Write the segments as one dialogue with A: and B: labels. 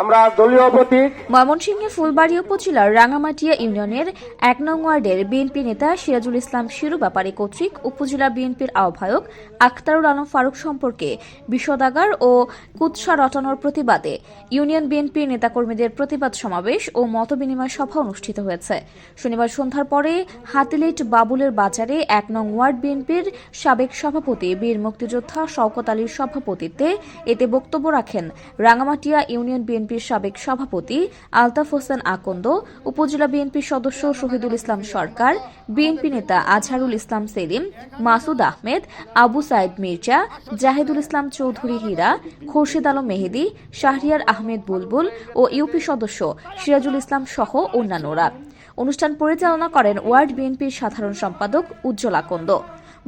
A: আমরা দলীয় প্রতীক
B: ময়মনসিংহের ফুলবাড়ী উপজেলার রাঙামাটিয়া ইউনিয়নের এক নং ওয়ার্ডের বিএনপি নেতা সিরাজুল ইসলাম শিরু ব্যাপারী কর্তৃক উপজেলা বিএনপির আহ্বায়ক আখতারুল আলম ফারুক সম্পর্কে বিষদাগার ও কুৎসা রটানোর প্রতিবাদে ইউনিয়ন বিএনপির নেতাকর্মীদের প্রতিবাদ সমাবেশ ও মতবিনিময় সভা অনুষ্ঠিত হয়েছে। শনিবার সন্ধ্যার পরে হাতিলেট বাবুলের বাজারে এক নং ওয়ার্ড বিএনপির সাবেক সভাপতি বীর মুক্তিযোদ্ধা শওকত আলীর সভাপতিত্বে এতে বক্তব্য রাখেন রাঙামাটিয়া ইউনিয়ন বিএনপির সাবেক সভাপতি আলতাফ হোসেন আকন্দ, উপজেলা বিএনপির সদস্য শহীদুল ইসলাম সরকার, বিএনপি নেতা আজহারুল ইসলাম সেলিম, মাসুদ আহমেদ, আবু সাইদ মির্জা, জাহিদুল ইসলাম চৌধুরী হীরা, খোরশেদ আলম মেহেদি, শাহরিয়ার আহমেদ বুলবুল ও ইউপি সদস্য সিরাজুল ইসলাম সহ অন্যান্যরা। অনুষ্ঠান পরিচালনা করেন ওয়ার্ড বিএনপির সাধারণ সম্পাদক উজ্জ্বল আকন্দ।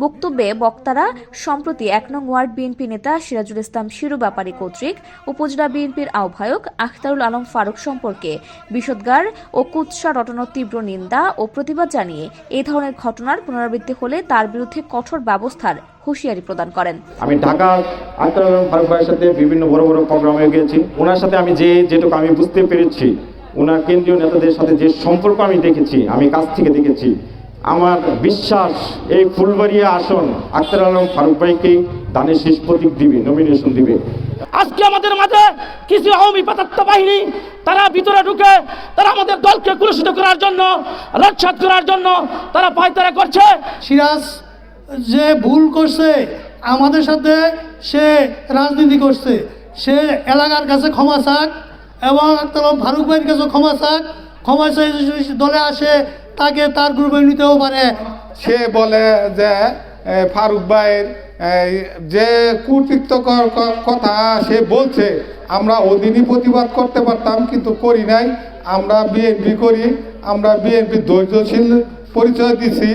B: বক্তব্যে বক্তারা, সম্প্রতি এক নং ওয়ার্ড বিএনপি নেতা সিরাজুল ইসলাম শিরু ব্যাপারী কর্তৃক উপজেলা বিএনপির আহ্বায়ক আখতারুল আলম ফারুক সম্পর্কে বিষদগার ও কুৎসা রটনার তীব্র নিন্দা ও প্রতিবাদ জানিয়ে এই ধরনের ঘটনার পুনরাবৃত্তি হলে তার বিরুদ্ধে কঠোর ব্যবস্থার হুঁশিয়ারি প্রদান করেন।
C: আমি ঢাকা আক্তার আলম ফারুক ভাইয়ের সাথে বিভিন্ন বড় বড় প্রোগ্রামে গিয়েছি। ওনার সাথে আমি যে যেটুকু আমি বুঝতে পেরেছি ওনার কেন্দ্রীয় নেতাদের সাথে যে সম্পর্ক আমি দেখেছি, আমি কাছ থেকে দেখেছি আমার বিশ্বাস এই ফুলবাড়িয়া আসন আক্তার আলম ফারুক ভাইকে দানের শেষ প্রতীক দিবে নমিনেশন দিবে।
D: আজকে আমাদের মাঝে কিছু আওয়ামী পাতাত্তা বাহিনী তারা ভিতরে ঢুকে তারা আমাদের দলকে কুলুষিত করার জন্য রক্ষাত করার জন্য তারা পায়তারা করছে।
E: সিরাজ যে ভুল করছে আমাদের সাথে সে রাজনীতি করছে। সে এলাকার কাছে ক্ষমা চাক এবং আক্তার ফারুক ভাইয়ের কাছে ক্ষমা চাক। ক্ষমা দলে আসে, তাকে তার গ্রুপে নিতেও পারে।
F: সে বলে যে ফারুক ভাইয়ের যে কর্তৃত্ব কথা সে বলছে, আমরা ওদিনই প্রতিবাদ করতে পারতাম, কিন্তু করি নাই। আমরা বিএনপি করি, আমরা বিএনপি ধৈর্যশীল পরিচয় দিছি।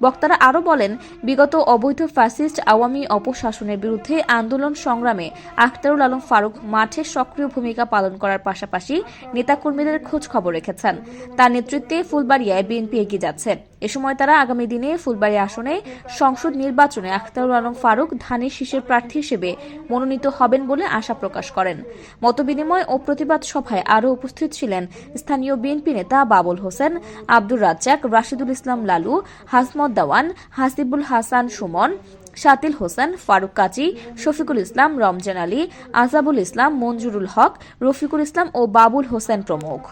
B: বক্তারা আরও বলেন, বিগত অবৈধ ফ্যাসিস্ট আওয়ামী অপশাসনের বিরুদ্ধে আন্দোলন সংগ্রামে আখতারুল আলম ফারুক মাঠে সক্রিয় ভূমিকা পালন করার পাশাপাশি নেতাকর্মীদের খোঁজ খবর রেখেছেন। তার নেতৃত্বে ফুলবাড়িয়ায় বিএনপি এগিয়ে যাচ্ছে। এ সময় তারা আগামী দিনে ফুলবাড়ি আসনে সংসদ নির্বাচনে আখতারুল আলম ফারুক ধানের শীষের প্রার্থী হিসেবে মনোনীত হবেন বলে আশা প্রকাশ করেন। মতবিনিময় ও প্রতিবাদ সভায় আরও উপস্থিত ছিলেন স্থানীয় বিএনপি নেতা বাবুল হোসেন, আব্দুর রাজ্জাক, রাশিদুল ইসলাম লালু, হাসমত দাওয়ান, হাসিবুল হাসান সুমন, শাতিল হোসেন, ফারুক কাজী, শফিকুল ইসলাম, রমজান আলী, আজাবুল ইসলাম, মঞ্জুরুল হক, রফিকুল ইসলাম ও বাবুল হোসেন প্রমুখ।